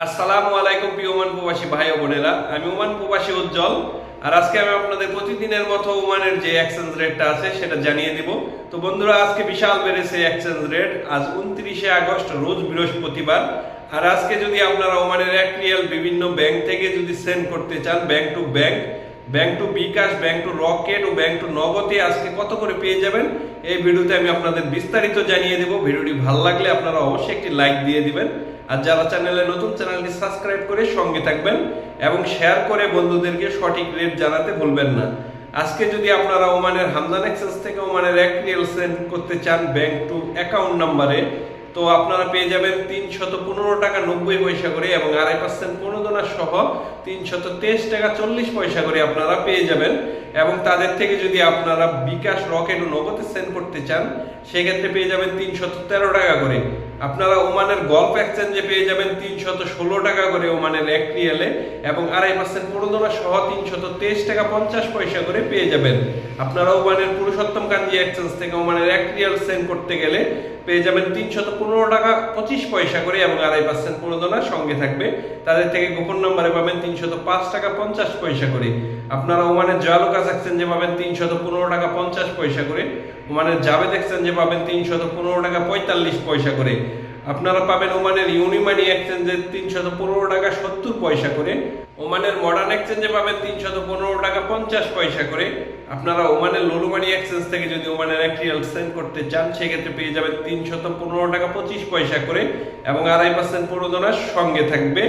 আসসালামু আলাইকুম প্রিয় ওমান প্রবাসী ভাই ও বোনেরা। আমি ওমান প্রবাসী উজ্জ্বল। আর আজকে আমি আপনাদের প্রতিদিনের মতো ওমানের যে এক্সচেঞ্জ রেটটা আছে, সেটা জানিয়ে দিব। তো বন্ধুরা, আজকে বিশাল বেড়েছে এক্সচেঞ্জ রেট আজ উনত্রিশে আগস্ট, রোজ বৃহস্পতিবার। আর আজকে যদি আপনারা ওমানের এক রিয়াল বিভিন্ন ব্যাংক থেকে যদি সেন্ড করতে চান, bank to bank bank to bKash, bank to Rocket O bank to নগদে আজকে কত করে পেয়ে যাবেন, এই ভিডিওতে আমি আপনাদের বিস্তারিত জানিয়ে দেব। ভিডিওটি ভালো লাগলে আপনারা অবশ্যই একটি লাইক দিয়ে দিবেন। আর যারা চ্যানেলে নতুন, চ্যানেলটি সাবস্ক্রাইব করে সঙ্গে থাকবেন এবং শেয়ার করে বন্ধুদেরকে সঠিক রেট জানাতে ভুলবেন না। আজকে যদি আপনারা ওমানের হামদান এক্সেস থেকে ওমানের এক রিয়েল সেন্ড করতে চান ব্যাংক টু অ্যাকাউন্ট নাম্বারে তো আপনারা পেয়ে যাবেন তিনশত পনেরো টাকা নব্বই পয়সা করে এবং আড়াই পার্সেন্ট প্রণোদনা সহ তিনশত তেইশ টাকা চল্লিশ পয়সা করে আপনারা পেয়ে যাবেন। এবং তাদের থেকে যদি আপনারা বিকাশ রকেট ও নগদে সেন্ড করতে চান, সেক্ষেত্রে পেয়ে যাবেন তিনশত তেরো টাকা করে। আপনারা ওমানের গল্ফ এক্সচেঞ্জে পেয়ে যাবেন তিনশত ষোলো টাকা করে ওমানের এক রিয়েলে এবং আড়াই পার্সেন্ট প্রণোদনা সহ তিনশত তেইশ টাকা পঞ্চাশ পয়সা করে পেয়ে যাবেন। আপনারা ওমানের পুরুষোত্তম কাঞ্জি এক্সচেঞ্জ থেকে ওমানের এক রিয়েল সেন্ড করতে গেলে পেয়ে যাবেন তিনশত পনেরো টাকা পঁচিশ পয়সা করে এবং আড়াই পার্সেন্ট প্রণোদনা সঙ্গে থাকবে। তাদের থেকে গোপন নাম্বারে পাবেন তিনশত পাঁচ টাকা পঞ্চাশ পয়সা করে। আপনারা ওমানের দেখছেন যে পাবেন তিনশত পনেরো টাকা পঞ্চাশ পয়সা করে। ওমানের দেখছেন যে পাবেন তিনশত পনেরো টাকা পঁয়তাল্লিশ পয়সা করে। আপনারা পাবেন ওমানের ইউনিমানি এক্সচেঞ্জে তিনশত পনেরো টাকা সত্তর পয়সা করে। ওমানের মডার্ন এক্সচেঞ্জে পাবেন তিনশত পনেরো টাকা পঞ্চাশ পয়সা করে। আপনারা ওমানের লুলুমানি এক্সচেঞ্জ থেকে যদি ওমানের এক রিয়াল সেন্ড করতে চান, সেক্ষেত্রে পেয়ে যাবেন তিনশত পনেরো টাকা পঁচিশ পয়সা করে এবং আড়াই পার্সেন্ট প্রণোদনার সঙ্গে থাকবে।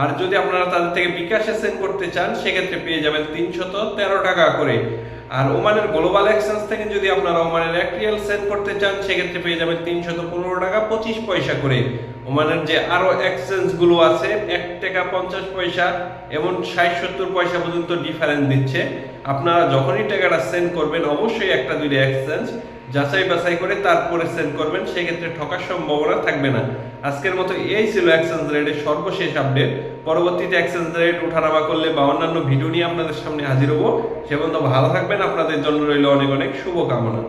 আর যদি আপনারা তাদের থেকে বিকাশে সেন্ড করতে চান, সেক্ষেত্রে পেয়ে যাবেন তিনশত তেরো টাকা করে। আর ওমানের গ্লোবাল এক্সচেঞ্জ থেকে যদি আপনারা ওমানের এক রিয়াল সেন্ড করতে চান, সেক্ষেত্রে পেয়ে যাবেন তিনশত পনেরো টাকা, পঁচিশ পয়সা করে। ওমানের যে আরও এক্সচেঞ্জগুলো আছে, এক টাকা পঞ্চাশ পয়সা এবং ষাট সত্তর পয়সা পর্যন্ত ডিফারেন্স দিচ্ছে। আপনারা যখনই টাকাটা সেন্ড করবেন, অবশ্যই একটা দুইটা এক্সচেঞ্জ যাচাই বাছাই করে তারপরে সেন্ড করবেন, সেক্ষেত্রে ঠকার সম্ভাবনা থাকবে না। আজকের মতো এই ছিল এক্সচেঞ্জ রেটের সর্বশেষ আপডেট পরবর্তীতে এক্সচেঞ্জ রেট ওঠানামা করলে বা অন্যান্য ভিডিও নিয়ে আপনাদের সামনে হাজির হব। সে পর্যন্ত ভালো থাকবেন, আপনাদের জন্য রইল অনেক অনেক শুভকামনা।